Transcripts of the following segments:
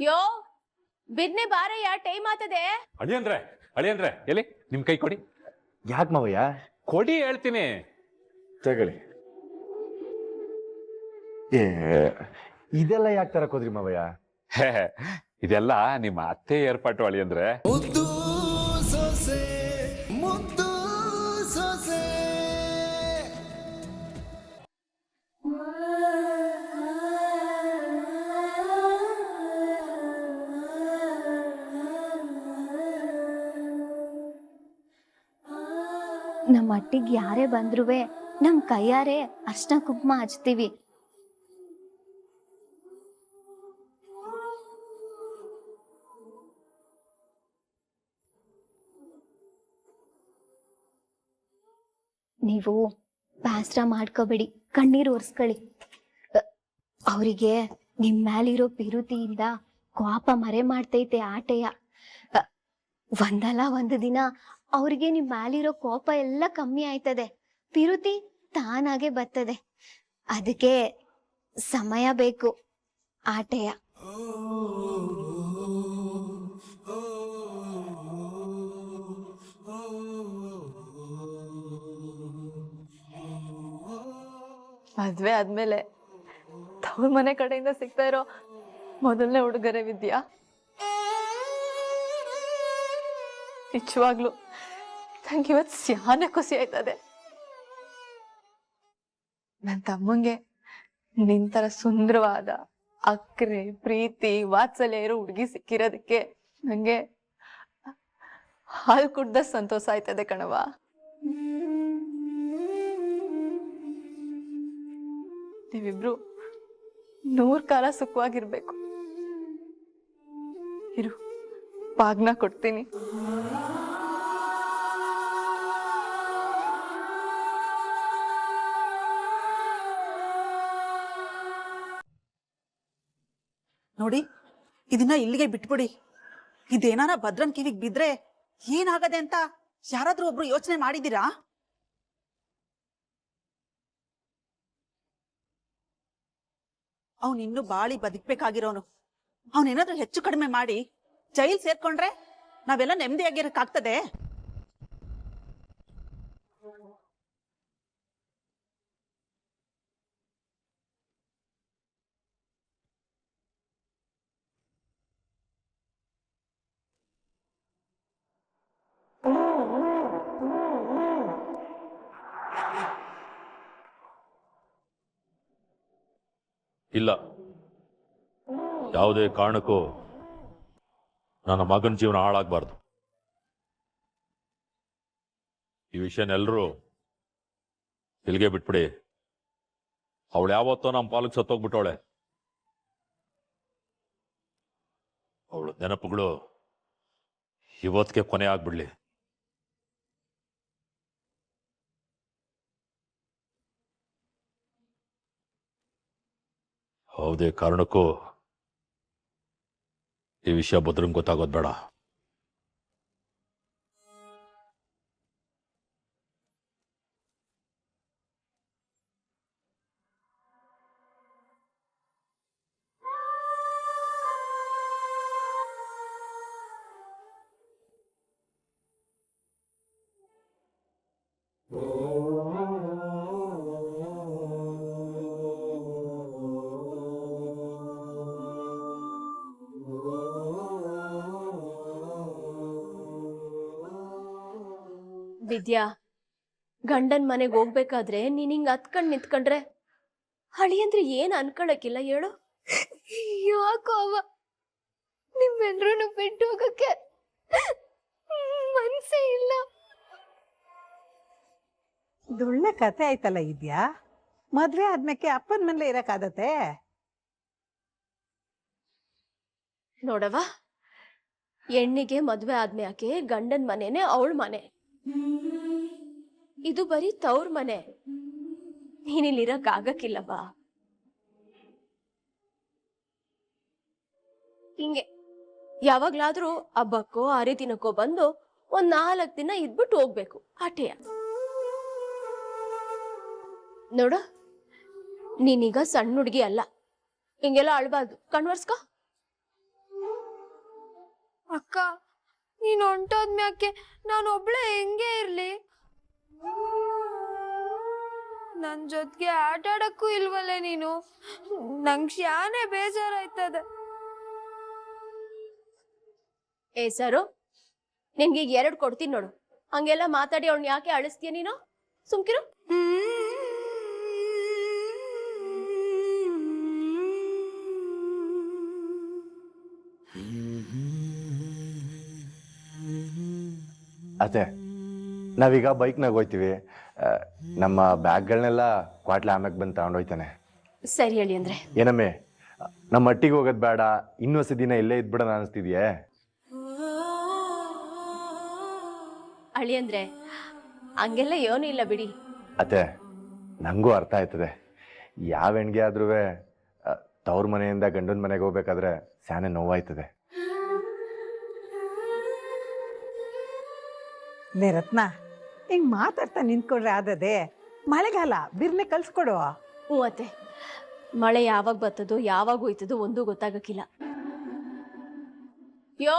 ಯೋ ಬಿದ್ನೆ ಬಾರಯ್ಯ ಟೈಮ್ ಆತದೆ. ಅಳಿಯಂದ್ರೆ ಅಳಿಯಂದ್ರೆ ಎಲ್ಲಿ? ನಿಮ್ ಕೈ ಕೊಡಿ. ಯಾಕೆ ಮಾವಯ್ಯ? ಕೊಡಿ ಹೇಳ್ತೀನಿ. ತಗೊಳ್ಳಿ. ಏ ಇದೆಲ್ಲ ಯಾಕೆ ತರಕೋದ್ರಿ ಮಾವಯ್ಯ? ಹೇ, ಇದೆಲ್ಲ ನಿಮ್ಮ ಅತ್ತೆ ಏರ್ಪಾಟು ಅಳಿಯಂದ್ರೆ. ಮಟ್ಟಿಗೆ ಯಾರೇ ಬಂದ್ರುವೆ, ನಮ್ ಕೈಯಾರೆ ಅರ್ಶನ ಕುಂಕುಮ ಹಚ್ತೀವಿ. ನೀವು ಬ್ಯಾಸ್ರ ಮಾಡ್ಕೋಬೇಡಿ, ಕಣ್ಣೀರು ಒರೆಸ್ಕೊಳ್ಳಿ. ಅವರಿಗೆ ನಿಮ್ ಮ್ಯಾಲಿರೋ ಪಿರುತಿಯಿಂದ ಕೋಪ ಮರೆ ಮಾಡ್ತೈತೆ ಆಟೆಯ. ಒಂದಲ್ಲ ಒಂದು ದಿನ ಅವ್ರಿಗೆ ನಿಮ್ ಮ್ಯಾಲಿರೋ ಕೋಪ ಎಲ್ಲ ಕಮ್ಮಿ ಆಯ್ತದೆ. ಪಿರುತಿ ತಾನಾಗೆ ಬರ್ತದೆ. ಅದಕ್ಕೆ ಸಮಯ ಬೇಕು. ಆಟೆಯ. ಮದ್ವೆ ಆದ್ಮೇಲೆ ತವ್ರ ಮನೆ ಕಡೆಯಿಂದ ಸಿಗ್ತಾ ಇರೋ ಮೊದಲನೇ ಉಡುಗೊರೆ ವಿದ್ಯಾ. ನಿಜವಾಗ್ಲು. ನಂಗೆ ಇವತ್ತು ಸ್ಯಾನೆ ಖುಷಿ ಆಯ್ತದೆ. ನನ್ನ ತಮ್ಮಂಗೆ ನಿಂತರ ಸುಂದರವಾದ ಅಕ್ರೆ, ಪ್ರೀತಿ ವಾತ್ಸಲ್ಯ ಇರೋ ಹುಡುಗಿ ಸಿಕ್ಕಿರೋದಕ್ಕೆ ನಂಗೆ ಹಾಲು ಕುಡ್ದ ಸಂತೋಷ ಆಯ್ತದೆ ಕಣವ ನೀವಿಬ್ರು ನೂರ್ ಕಾಲ ಸುಖವಾಗಿರ್ಬೇಕು. ಇರು. ಬಾಗ್ನ ಕೊಡ್ತೀನಿ. ನೋಡಿ, ಇದನ್ನ ಇಲ್ಲಿಗೆ ಬಿಟ್ಬಿಡಿ. ಇದೇನಾರ ಭದ್ರನ್ ಕಿವಿಗೆ ಬಿದ್ರೆ ಏನಾಗದೆ ಅಂತ ಯಾರಾದ್ರೂ ಒಬ್ರು ಯೋಚನೆ ಮಾಡಿದೀರಾ ಇನ್ನು ಬಾಳಿ ಬದುಕ್ಬೇಕಾಗಿರೋನು. ಅವನೇನಾದ್ರೂ ಹೆಚ್ಚು ಕಡಿಮೆ ಮಾಡಿ ಜೈಲ್ ಸೇರ್ಕೊಂಡ್ರೆ ನಾವೆಲ್ಲ ನೆಮ್ಮದಿಯಾಗಿರಕ್ಕಾಗ್ತದೆ? ಇಲ್ಲ. ಯಾವುದೇ ಕಾರಣಕ್ಕೂ ನನ್ನ ಮಗನ ಜೀವನ ಹಾಳಾಗಬಾರ್ದು. ಈ ವಿಷಯನೆಲ್ಲರೂ ಇಲ್ಲಿಗೆ ಬಿಟ್ಬಿಡಿ. ಅವಳು ಯಾವತ್ತೋ ನಮ್ಮ ಪಾಲಕ್ ಸತ್ತೋಗ್ಬಿಟ್ಟವಳೆ. ಅವಳು ನೆನಪುಗಳು ಇವತ್ತಿಗೆ ಕೊನೆ ಆಗ್ಬಿಡ್ಲಿ. ಯಾವುದೇ ಕಾರಣಕ್ಕೂ ಈ ವಿಷಯ ಭದ್ರಂಗೆ ಗೊತ್ತಾಗೋದು ಬೇಡ. ವಿದ್ಯಾ ಗಂಡನ್ ಮನೆಗ್ ಹೋಗ್ಬೇಕಾದ್ರೆ ನೀನ್ ಹಿಂಗ್ ಹತ್ಕೊಂಡ್ ನಿಂತ್ಕೊಂಡ್ರೆ ಹಳಿ ಅಂದ್ರೆ ಏನ್ ಅನ್ಕೊಳಕಿಲ್ಲ ಹೇಳು? ಯಾಕೋ ಅವ? ನಿಮ್ಮೆಲ್ರೂ ಬಿಟ್ಟು ಹೋಗಕ್ಕೆ ಮನ್ಸೇ ಇಲ್ಲ. ದುಳ್ಳೆ ಕತೆ ಆಯ್ತಲ್ಲ ಇದ್ಯಾ ಮದ್ವೆ ಆದ್ಮೇಕೆ ಅಪ್ಪನ ಮನೇಲೆ ಇರಕ್ಕಾದತ್ತೆ ನೋಡವ ಹೆಣ್ಣಿಗೆ ಮದ್ವೆ ಆದ್ಮೇಕೆ ಗಂಡನ್ ಮನೇನೆ ಅವಳ ಮನೆ. ಇದು ಬರೀ ತವ್ರ ಮನೆ. ನೀನಿಲ್ಲಿರಕ್ ಆಗಕ್ಕಿಲ್ಲವಾ ಹಿಂಗೆ ಯಾವಾಗ್ಲಾದ್ರೂ ಹಬ್ಬಕ್ಕೋ ಹರಿದಿನಕ್ಕೋ ಬಂದು ಒಂದ್ ನಾಲ್ಕ್ ದಿನ ಇದ್ಬಿಟ್ಟು ಹೋಗ್ಬೇಕು, ಆಟೆಯ. ನೋಡ, ನೀನೀಗ ಸಣ್ಣ ಹುಡುಗಿ ಅಲ್ಲ. ಹಿಂಗೆಲ್ಲ ಅಳ್ಬಾರ್ದು. ಕಣ್ವರ್ಸ್ಕ. ಅಕ್ಕ, ನೀನ್ ಹೊಂಟೋದ್ಮ್ಯಾಕೆ? ನಾನು ಒಬ್ಳೆ ಹೆಂಗೆ ಇರ್ಲಿ? ನನ್ ಜೊತೆಗೆ ಆಟ ಆಡಕ್ಕೂ ಇಲ್ವಲ್ಲೇ ನೀನು? ನಂಗ್ ಶಾನೆ ಬೇಜಾರಾಯ್ತದ. ಏ ಸರು ನಿನ್ಗೆ ಈಗ ಎರಡು ಕೊಡ್ತೀನಿ ನೋಡು. ಹಂಗೆಲ್ಲ ಮಾತಾಡಿ ಅವ್ಳನ್ನ ಯಾಕೆ ಅಳಿಸ್ತೀಯ ನೀನು? ಸುಮ್ಕಿರು. ಅತ್ತೆ ನಾವೀಗ ಬೈಕ್ನಾಗ ಹೋಯ್ತೀವಿ. ಆ, ನಮ್ಮ ಬ್ಯಾಗ್ಗಳನ್ನೆಲ್ಲ ಕ್ವಾಟ್ಲೆ ಆಮ್ಯಾಗ ಬಂದು ತಗೊಂಡೋಯ್ತಾನೆ. ಸರಿ ಹೇಳಿ ಅಂದ್ರೆ. ಏನಮ್ಮೆ ನಮ್ಮ ಮಟ್ಟಿಗೆ ಹೋಗೋದು ಬೇಡ ಇನ್ನೊಂದು ದಿನ ಇಲ್ಲೇ ಇದ್ಬಿಡೋಣ ಅನಿಸ್ತಿದೆಯೇ? ಅಳಿ ಅಂದ್ರೆ ಹಂಗೆಲ್ಲ ಏನೂ ಇಲ್ಲ ಬಿಡಿ. ಅತ್ತೆ ನನಗೂ ಅರ್ಥ ಆಯ್ತದೆ. ಯಾವ ಹೆಣ್ಗೆ ಆದ್ರೂ ತವ್ರ ಮನೆಯಿಂದ ಗಂಡನ ಮನೆಗೆ ಹೋಗ್ಬೇಕಾದ್ರೆ ಸ್ಯಾನೆ ನೋವಾಯ್ತದೆ. ಲೇ ರತ್ನ ಹಿಂಗ್ ಮಾತಾಡ್ತಾ ನಿಂತ್ಕೊಂಡ್ರೆ ಆದದೆ ಮಳೆಗಾಲ ಬಿರ್ನೆ ಕಲ್ಸ್ಕೊಡು. ಹ್ಞೂ ಅತ್ತೆ. ಮಳೆ ಯಾವಾಗ ಬರ್ತದೋ ಯಾವಾಗ ಹೋಯ್ತದೋ ಒಂದೂ ಗೊತ್ತಾಗಕ್ಕಿಲ್ಲ. ಯೋ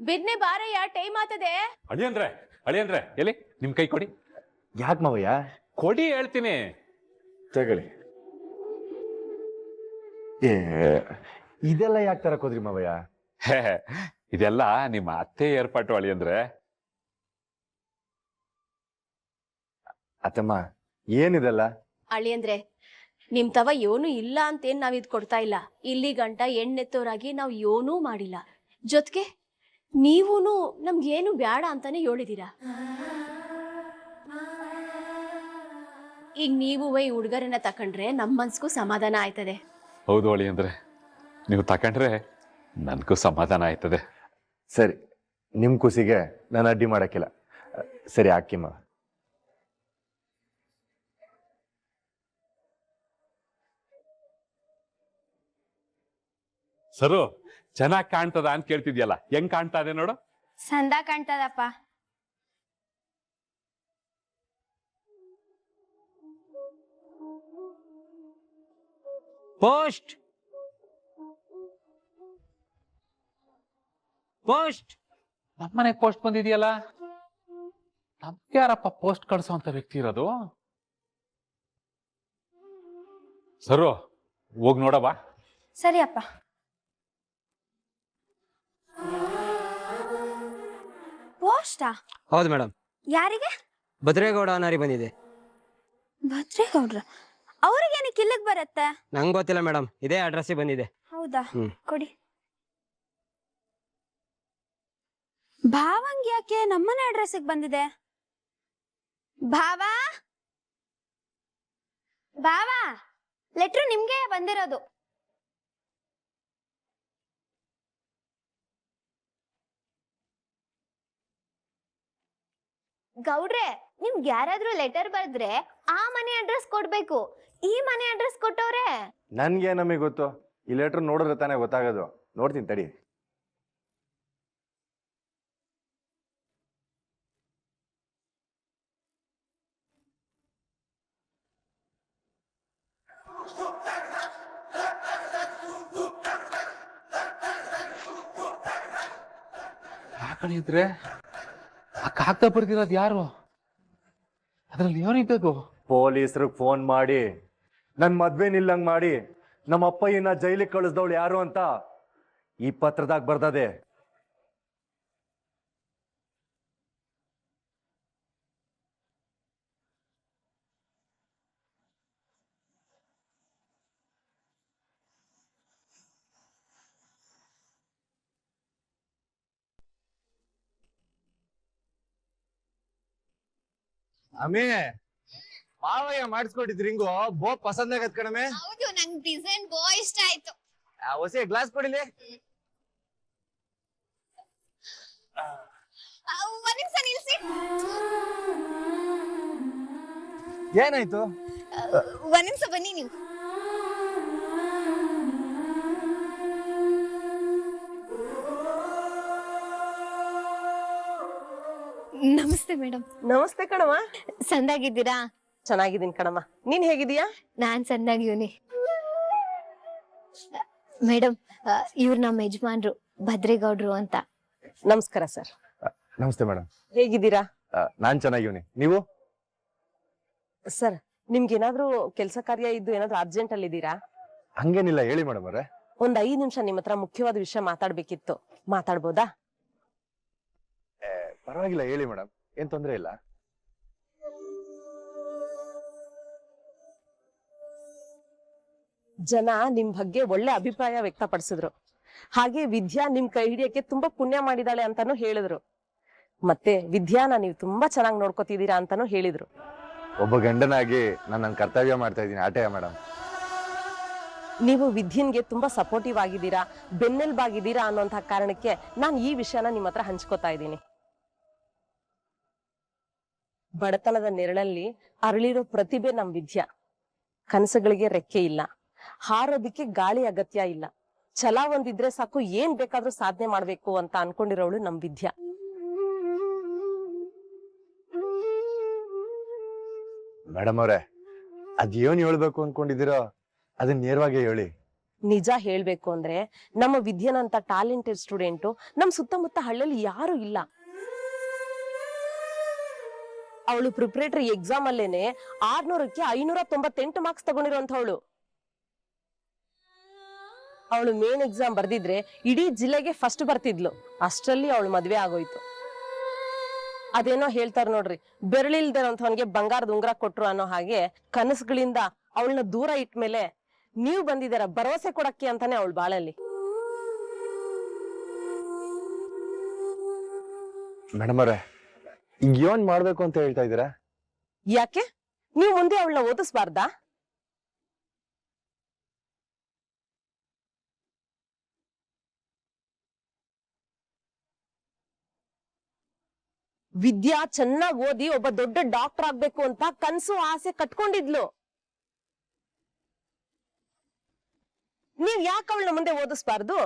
ಬಿರ್ನೆ ಬಾರಯ್ಯ ಟೈಮ್ ಆತದೆ. ಅಳಿಯಂದ್ರೆ ಅಳಿಯಂದ್ರೆ ಎಲ್ಲಿ? ನಿಮ್ ಕೈ ಕೊಡಿ. ಯಾಕೆ ಮಾವಯ್ಯ? ಕೊಡಿ ಹೇಳ್ತೀನಿ. ತಗೊಳ್ಳಿ. ಏ ಇದೆಲ್ಲ ಯಾಕೆ ತರಕೋದ್ರಿ ಮಾವಯ್ಯ? ಹೇ, ಇದೆಲ್ಲ ನಿಮ್ಮ ಅತ್ತೆ ಏರ್ಪಾಟು ಅಳಿಯಂದ್ರೆ. ಅತ್ತಮ್ಮ ಏನಿದೆಲ್ಲ? ಅಳಿ ಅಂದ್ರೆ ನಿಮ್ ತವ ಏನೂ ಇಲ್ಲ ಅಂತೇನ್ ನಾವ್ ಇದ್ ಕೊಡ್ತಾ ಇಲ್ಲ. ಇಲ್ಲಿ ಗಂಟ ಎಣ್ಣೆತ್ತೋರಾಗಿ ನಾವ್ ಏನೂ ಮಾಡಿಲ್ಲ. ಜೊತೆಗೆ ನೀವೂನು ನಮ್ಗೇನು ಬ್ಯಾಡ ಅಂತಾನೆ ಹೇಳಿದೀರಾ ಈಗ ನೀವು ವೈ ಉಡುಗೊರೆನ ತಕೊಂಡ್ರೆ ನಮ್ ಮನ್ಸ್ಗೂ ಸಮಾಧಾನ ಆಯ್ತದೆ. ಹೌದು ಅಳಿ ಅಂದ್ರೆ ನೀವು ತಕೊಂಡ್ರೆ ನನ್ಗೂ ಸಮಾಧಾನ ಆಯ್ತದೆ. ಸರಿ ನಿಮ್ ಖುಷಿಗೆ ನಾನು ಅಡ್ಡಿ ಮಾಡಕ್ಕಿಲ್ಲ. ಸರಿ ಹಾಕಿ ಸರು ಚೆನ್ನಾಗ್ ಕಾಣ್ತದ ಅಂತ ಕೇಳ್ತಿದ್ಯಲ್ಲ ಹೆಂಗ್ ಕಾಣ್ತಾ ಇದೆ ನೋಡು. ಸಂದ ಕಾಣ್ತದಪ್ಪ. ಪೋಸ್ಟ್. ಪೋಸ್ಟ್. ನಮ್ಮನೆ ಪೋಸ್ಟ್ ಬಂದಿದೆಯಲ್ಲ? ನಮ್ಗೆ ಯಾರಪ್ಪ ಪೋಸ್ಟ್ ಕಳ್ಸೋ ಅಂತ ವ್ಯಕ್ತಿ ಇರೋದು? ಸರು ಹೋಗ್ ನೋಡವಾ ಸರಿ ಅಪ್ಪ ಪೋಸ್ಟಾ ಹೌದು ಮೇಡಮ್ ಯಾರಿಗೆ? ಭದ್ರೇಗೌಡ ಅನಾರಿ ಬಂದಿದೆ. ಭದ್ರೇಗೌಡ್ರ? ಅವ್ರಿಗೇನಕ್ಕೆ ಇಲ್ಲಿಗೆ ಬರತ್ತೆ? ನಂಗೆ ಗೊತ್ತಿಲ್ಲ ಮೇಡಮ್ ಇದೇ ಅಡ್ರೆಸ್ಸಿಗೆ ಬಂದಿದೆ. ಹೌದಾ? ಹ್ಮ್. ಕೊಡಿ. ಭಾವಂಗ್ ಯಾಕೆ ನಮ್ಮನೆ ಅಡ್ರೆಸ್ಸಿಗೆ ಬಂದಿದೆ? ಭಾವಾ? ಭಾವ? ಲೆಟ್ರು ನಿಮ್ಗೆ ಬಂದಿರೋದು. ಗೌಡ್ರೆ ನಿಮ್ಗೆ ಯಾರಾದ್ರೂ ಲೆಟರ್ ಬರೆದ್ರೆ ಆ ಮನೆ ಅಡ್ರೆಸ್ ಕೊಡ್ಬೇಕು. ಈ ಮನೆ ಅಡ್ರೆಸ್ ಕೊಟ್ಟವ್ರೆ. ನನ್ಗೆ ನಮಗೆ ಗೊತ್ತು. ಈ ಲೆಟ್ರ್ ನೋಡಿದ್ರೆ ತಾನೇ ಗೊತ್ತಾಗೋದು. ನೋಡ್ತೀನಿ ತಡಿ. ಯಾಕಣಿದ್ರೆ ಆ ಬರ್ದಿರೋದು ಯಾರು? ಅದ್ರಲ್ಲಿ ಏನಿದ್ದದು ಪೊಲೀಸ್ರಿಗೆ ಫೋನ್ ಮಾಡಿ ನನ್ನ ಮದ್ವೆ ನಿಲ್ಲಂಗ್ ಮಾಡಿ ನಮ್ಮ ಅಪ್ಪಯ್ಯನ ಜೈಲಿಗೆ ಕಳಿಸ್ದವಳು ಯಾರು ಅಂತ ಈ ಪತ್ರದಾಗ ಬರ್ದದೆ. ಅಮೇ ಮಾವಯ್ಯ ಮಾಡಿಸ್ಕೊಟ್ಟಿದ್ ರಿಂಗು. ಬೋ ಪಸಂದ್ ಆಗತ್ ಕಣಮೆ. ಹೌದು ನಂಗೆ ಡಿಸೈನ್ ಬೋ ಇಷ್ಟ ಆಯ್ತು. ಆ, ಹೊಸ ಗ್ಲಾಸ್ ಕೊಡಿಲಿ. ಒಂದ್ ನಿಮಿಷ ನಿಲ್ಸಿ. ಏನಾಯ್ತು? ಒಂದ್ ನಿಮಿಷ ಬನ್ನಿ ನೀವು. ನಮಸ್ತೆ ಮೇಡಮ್. ನಮಸ್ತೆ ಕಣಮ್ಮ ಸಂದಾಗಿದ್ದೀರಾ? ಚೆನ್ನಾಗಿದ್ದೀನಿ ಕಣಮ್ಮ ನೀನ್ ಹೇಗಿದೀಯಾ ನಾನ್ ಸಂದಾಗಿವ್ನಿ ಮೇಡಮ್ ಇವ್ರು ನಮ್ಮ ಯಜಮಾನ್ರು ಭದ್ರೇಗೌಡ್ರು ಅಂತ. ನಮಸ್ಕಾರ ಸರ್. ನಮಸ್ತೆ ಮೇಡಮ್ ಹೇಗಿದ್ದೀರಾ? ನಾನ್ ಚೆನ್ನಾಗಿವ್ನಿ ನೀವು? ಸರ್ ನಿಮ್ಗೆ ಏನಾದ್ರೂ ಕೆಲಸ ಕಾರ್ಯ ಇದ್ದು ಏನಾದ್ರೂ ಅರ್ಜೆಂಟ್ ಅಲ್ಲಿ ಇದ್ದೀರಾ? ಹಂಗೇನಿಲ್ಲ ಹೇಳಿ ಮೇಡಮ್ ಅವ್ರೆ. ಒಂದ್ ಐದ್ ನಿಮಿಷ ನಿಮ್ ಹತ್ರ ಮುಖ್ಯವಾದ ವಿಷಯ ಮಾತಾಡ್ಬೇಕಿತ್ತು. ಮಾತಾಡ್ಬೋದಾ? ಪರವಾಗಿಲ್ಲ ಹೇಳಿ ಮೇಡಮ್. ಏನ್ ತೊಂದ್ರೆ ಇಲ್ಲ. ಜನ ನಿಮ್ ಬಗ್ಗೆ ಒಳ್ಳೆ ಅಭಿಪ್ರಾಯ ವ್ಯಕ್ತಪಡಿಸಿದ್ರು. ಹಾಗೆ ವಿದ್ಯಾ ನಿಮ್ ಕೈ ಹಿಡಿಯಕ್ಕೆ ತುಂಬಾ ಪುಣ್ಯ ಮಾಡಿದಾಳೆ ಅಂತಾನು ಹೇಳಿದ್ರು. ಮತ್ತೆ ವಿದ್ಯಾನ ನೀವು ತುಂಬಾ ಚೆನ್ನಾಗಿ ನೋಡ್ಕೋತಿದ್ದೀರಾ ಅಂತಾನು ಹೇಳಿದ್ರು. ಒಬ್ಬ ಗಂಡನಾಗಿ ನಾನು ನನ್ನ ಕರ್ತವ್ಯ ಮಾಡ್ತಾ ಇದ್ದೀನಿ. ಆಟೆಯ ಮೇಡಮ್. ನೀವು ವಿದ್ಯನ್ಗೆ ತುಂಬಾ ಸಪೋರ್ಟಿವ್ ಆಗಿದ್ದೀರಾ ಬೆನ್ನೆಲ್ಬಾಗಿದ್ದೀರಾ ಅನ್ನೋಂಥ ಕಾರಣಕ್ಕೆ ನಾನು ಈ ವಿಷಯನ ನಿಮ್ಮ ಹತ್ರ ಹಂಚ್ಕೋತಾ ಇದ್ದೀನಿ. ಬಡತನದ ನೆರಳಲ್ಲಿ ಅರಳಿರೋ ಪ್ರತಿಭೆ ನಮ್ ವಿದ್ಯಾ. ಕನಸುಗಳಿಗೆ ರೆಕ್ಕೆ ಇಲ್ಲ. ಹಾರೋದಿಕ್ಕೆ ಗಾಳಿ ಅಗತ್ಯ ಇಲ್ಲ. ಛಲ ಒಂದಿದ್ರೆ ಸಾಕು ಏನ್ ಬೇಕಾದ್ರೂ ಸಾಧನೆ ಮಾಡ್ಬೇಕು ಅಂತ ಅನ್ಕೊಂಡಿರೋಳು ನಮ್ ವಿದ್ಯಾ. ಮೇಡಮ್ ಅವ್ರೆ ಅದೇನ್ ಹೇಳ್ಬೇಕು ಅನ್ಕೊಂಡಿದ್ದೀರೋ? ಅದನ್ನ ನೇರವಾಗಿ ಹೇಳಿ. ನಿಜ ಹೇಳ್ಬೇಕು ಅಂದ್ರೆ ನಮ್ಮ ವಿದ್ಯಾನಂತ ಟ್ಯಾಲೆಂಟೆಡ್ ಸ್ಟೂಡೆಂಟು ನಮ್ ಸುತ್ತಮುತ್ತ ಹಳ್ಳಲ್ಲಿ ಯಾರು ಇಲ್ಲ. ಅವಳು ಪ್ರಿಪರೇಟರಿ ಎಕ್ಸಾಮ್ ಅಲ್ಲೇನೆ ಆರ್ನೂರಕ್ಕೆ ಐನೂರ ತೊಂಬತ್ತೆಂಟು ಮಾರ್ಕ್ಸ್ ತಗೊಂಡಿರುವಂತವಳು ಅವಳು ಮೇನ್ ಎಕ್ಸಾಮ್ ಬರ್ದಿದ್ರೆ ಇಡೀ ಜಿಲ್ಲೆಗೆ ಫಸ್ಟ್ ಬರ್ತಿದ್ಲು. ಅಷ್ಟರಲ್ಲಿ ಅವಳು ಮದ್ವೆ ಆಗೋಯ್ತು. ಅದೇನೋ ಹೇಳ್ತಾರ ನೋಡ್ರಿ ಬೆರಳಿಲ್ದಿರೋಂಥವನ್ಗೆ ಬಂಗಾರದ ಉಂಗ್ರ ಕೊಟ್ರು ಅನ್ನೋ ಹಾಗೆ ಕನಸುಗಳಿಂದ ಅವಳನ್ನ ದೂರ ಇಟ್ಮೇಲೆ ನೀವು ಬಂದಿದ್ದೀರ, ಭರವಸೆ ಕೊಡಕ್ಕೆ ಅಂತಾನೆ ಅವಳು ಬಾಳಲ್ಲಿ. ಮೇಡಮ್ ಅವ್ರೆ ಏನ್ ಮಾಡ್ಬೇಕು ಅಂತ ಹೇಳ್ತಾ ಇದ್ದೀರಾ? ಯಾಕೆ? ನೀವು ಮುಂದೆ ಅವಳನ್ನ ಓದಿಸ್ಬಾರ್ದಾ? ವಿದ್ಯಾ ಚೆನ್ನಾಗಿ ಓದಿ ಒಬ್ಬ ದೊಡ್ಡ ಡಾಕ್ಟರ್ ಆಗ್ಬೇಕು ಅಂತ ಕನ್ಸು ಆಸೆ ಕಟ್ಕೊಂಡಿದ್ಲು. ನೀವ್ ಯಾಕೆ ಅವಳನ್ನ ಮುಂದೆ ಓದಿಸ್ಬಾರ್ದು?